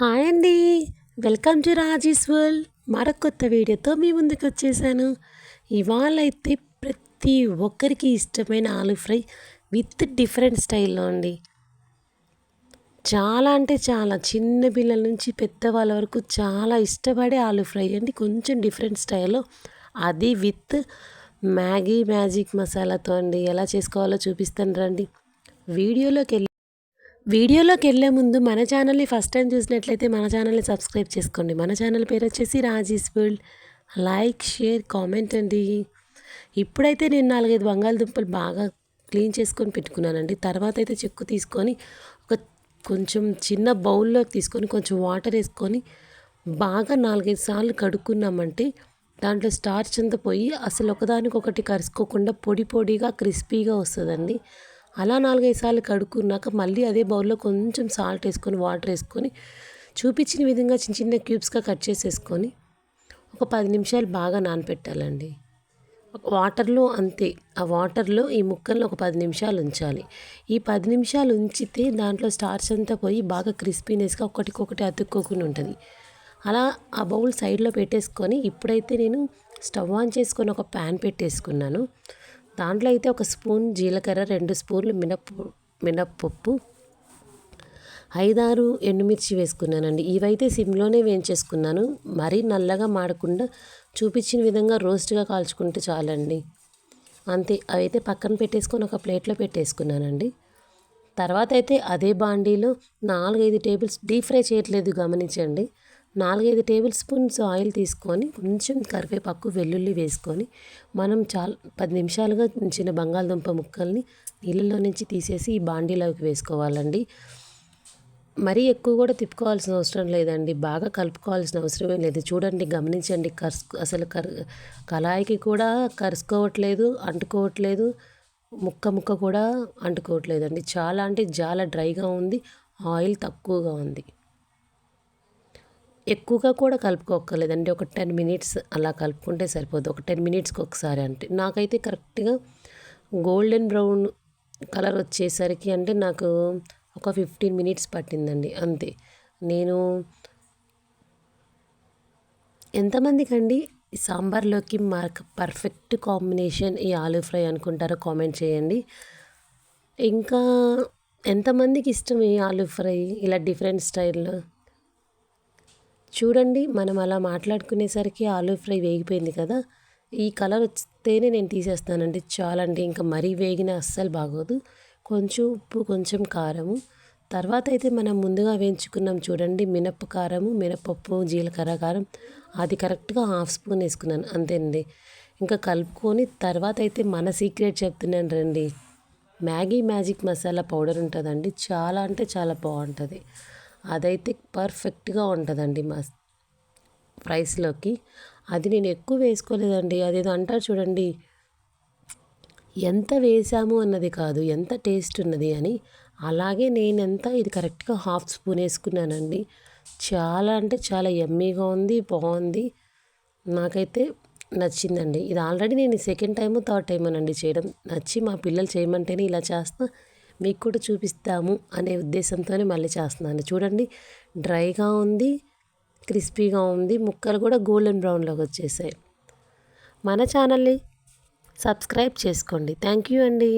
Hi అండి. Welcome to Raji's world. మరొక కొత్త వీడియోతో మీ ముందుకు వచ్చేసాను. ఇవాళ అయితే ప్రతి ఒక్కరికి ఇష్టమైన ఆలు ఫ్రై విత్ డిఫరెంట్ స్టైల్లో అండి. చాలా అంటే చాలా చిన్న పిల్లల నుంచి పెద్దవాళ్ళ వరకు చాలా ఇష్టపడే ఆలు ఫ్రై అండి. కొంచెం డిఫరెంట్ స్టైల్లో. అది విత్ మ్యాగీ మ్యాజిక్ మసాలాతో అండి. ఎలా చేసుకోవాలో చూపిస్తాను రండి. వీడియోలోకి వెళ్ళి వీడియోలోకి వెళ్ళే ముందు మన ఛానల్ని ఫస్ట్ టైం చూసినట్లయితే మన ఛానల్ని సబ్స్క్రైబ్ చేసుకోండి. మన ఛానల్ పేరు వచ్చేసి Raji's world. Like share comment అండి. ఇప్పుడైతే నేను నాలుగైదు బంగాళదుంపలు బాగా క్లీన్ చేసుకొని పెట్టుకున్నానండి. తర్వాత అయితే చెక్కు తీసుకొని ఒక కొంచెం చిన్న బౌల్లో తీసుకొని కొంచెం వాటర్ వేసుకొని బాగా నాలుగైదు సార్లు కడుక్కున్నామంటే దాంట్లో స్టార్చ్ అంతా పోయి అసలు ఒకదానికొకటి కరుసుకోకుండా పొడి పొడిగా క్రిస్పీగా వస్తుందండి. అలా నాలుగైదు సార్లు కడుక్కున్నాక మళ్ళీ అదే బౌల్లో కొంచెం సాల్ట్ వేసుకొని వాటర్ వేసుకొని చూపించిన విధంగా చిన్న చిన్న క్యూబ్స్గా కట్ చేసేసుకొని ఒక పది నిమిషాలు బాగా నానపెట్టాలండి. వాటర్లో అంతే. ఆ వాటర్లో ఈ ముక్కలను ఒక పది నిమిషాలు ఉంచాలి. ఈ పది నిమిషాలు ఉంచితే దాంట్లో స్టార్చ్ అంతా పోయి బాగా క్రిస్పీనెస్గా ఒకటికొకటి అతుక్కోకుండా ఉంటుంది. అలా ఆ బౌల్ సైడ్లో పెట్టేసుకొని ఇప్పుడైతే నేను స్టవ్ ఆన్ చేసుకొని ఒక ప్యాన్ పెట్టేసుకున్నాను. దాంట్లో అయితే ఒక స్పూన్ జీలకర్ర రెండు స్పూన్లు మినప్పు మినప్పప్పు ఐదారు ఎండుమిర్చి వేసుకున్నానండి. ఇవైతే సిమ్లోనే వేయించేసుకున్నాను. మరీ నల్లగా మాడకుండా చూపించిన విధంగా రోస్ట్గా కాల్చుకుంటే చాలండి. అంతే అవైతే పక్కన పెట్టేసుకొని ఒక ప్లేట్లో పెట్టేసుకున్నానండి. తర్వాత అయితే అదే బాండీలో నాలుగైదు టేబుల్స్ డీప్ ఫ్రై చేయట్లేదు గమనించండి. నాలుగైదు టేబుల్ స్పూన్స్ ఆయిల్ తీసుకొని కొంచెం కరివేపాకు వెల్లుల్లి వేసుకొని మనం చాలా పది నిమిషాలుగా ఉంచిన బంగాళదుంప ముక్కల్ని నీళ్ళలో నుంచి తీసేసి ఈ బాండీలోకి వేసుకోవాలండి. మరీ ఎక్కువ కూడా తిప్పుకోవాల్సిన అవసరం లేదండి. బాగా కలుపుకోవాల్సిన అవసరమే లేదు. చూడండి గమనించండి. కరుసు అసలు కర్ కళాయికి కూడా కరుసుకోవట్లేదు అంటుకోవట్లేదు. ముక్క ముక్క కూడా అంటుకోవట్లేదండి. చాలా అంటే చాలా డ్రైగా ఉంది. ఆయిల్ తక్కువగా ఉంది. ఎక్కువగా కూడా కలుపుకోక్కర్లేదండి. ఒక టెన్ మినిట్స్ అలా కలుపుకుంటే సరిపోదు. ఒక టెన్ మినిట్స్కి ఒకసారి అంటే నాకైతే కరెక్ట్గా గోల్డెన్ బ్రౌన్ కలర్ వచ్చేసరికి అంటే నాకు ఒక ఫిఫ్టీన్ మినిట్స్ పట్టిందండి. అంతే. నేను ఎంతమందికి అండి సాంబార్లోకి మార్క్ పర్ఫెక్ట్ కాంబినేషన్ ఈ ఆలూ ఫ్రై అనుకుంటారో కామెంట్ చేయండి. ఇంకా ఎంతమందికి ఇష్టం ఈ ఆలూ ఫ్రై? ఇలా డిఫరెంట్ స్టైల్లో? చూడండి మనం అలా మాట్లాడుకునేసరికి ఆలూ ఫ్రై వేగిపోయింది కదా. ఈ కలర్ వస్తేనే నేను తీసేస్తానండి. చాలా అంటే ఇంకా మరీ వేగిన అస్సలు బాగోదు. కొంచెం ఉప్పు కొంచెం కారము. తర్వాత అయితే మనం ముందుగా వేయించుకున్నాం చూడండి మినప్ప కారము మినపప్పు జీలకర్ర కారం. అది కరెక్ట్గా హాఫ్ స్పూన్ వేసుకున్నాను అంతేనండి. ఇంకా కలుపుకొని తర్వాత అయితే మన సీక్రెట్ చెప్తున్నాను రండి. మ్యాగీ మ్యాజిక్ మసాలా పౌడర్ ఉంటుందండి. చాలా అంటే చాలా బాగుంటుంది. అదైతే పర్ఫెక్ట్గా ఉంటుందండి మా ఫ్రైస్లోకి అది నేను ఎక్కువ వేసుకోలేదండి. అదేదో అంటారు చూడండి ఎంత వేసాము అన్నది కాదు ఎంత టేస్ట్ ఉన్నది అని. అలాగే నేను ఎంత ఇది కరెక్ట్గా హాఫ్ స్పూన్ వేసుకున్నానండి. చాలా అంటే చాలా ఎమ్మీగా ఉంది బాగుంది. నాకైతే నచ్చిందండి. ఇది ఆల్రెడీ నేను సెకండ్ టైం థర్డ్ టైం అనండి చేయడం. నచ్చి మా పిల్లలు చేయమంటేనే ఇలా చేస్తా. మీకు కూడా చూపిస్తాము అనే ఉద్దేశంతోనే మళ్ళీ చేస్తున్నాను. చూడండి డ్రైగా ఉంది క్రిస్పీగా ఉంది ముక్కలు కూడా గోల్డెన్ బ్రౌన్లోకి వచ్చేసాయి. మన ఛానల్ని సబ్స్క్రైబ్ చేసుకోండి. థ్యాంక్ యూ అండి.